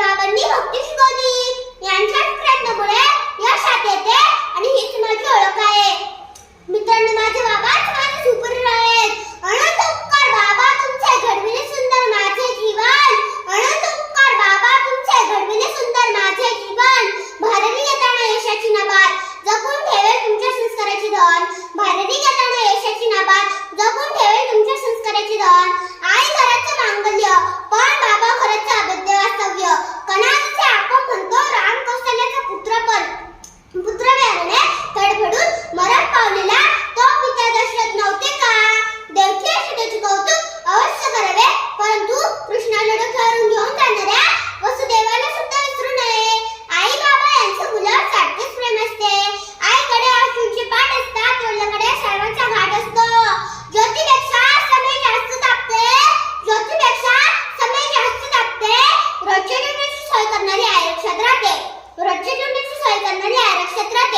आवडली भक्ती यांच्या प्रयत्न क्षेत्रात ये वृक्षतोडीची सोय करणारी आरक्षत्रात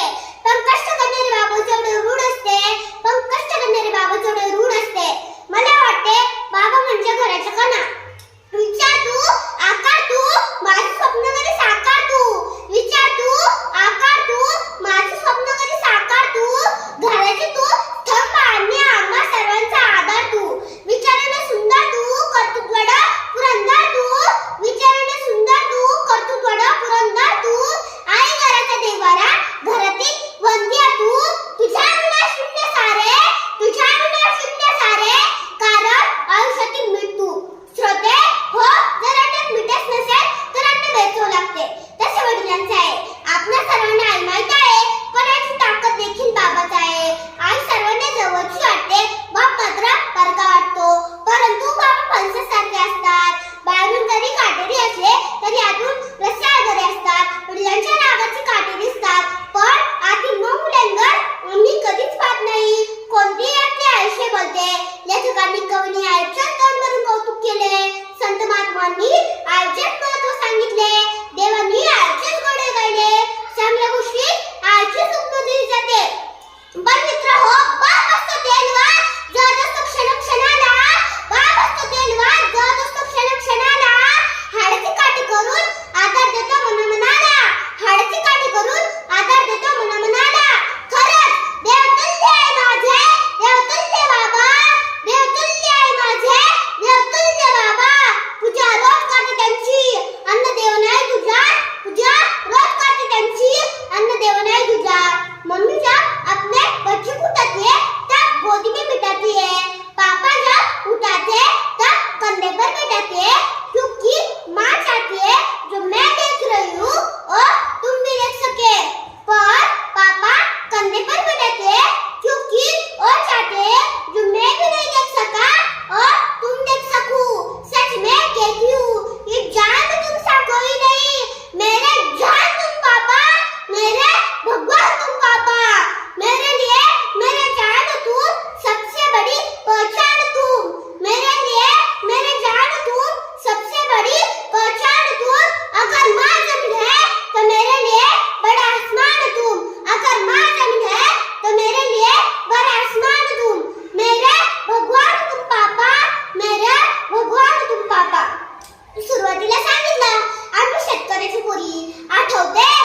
today.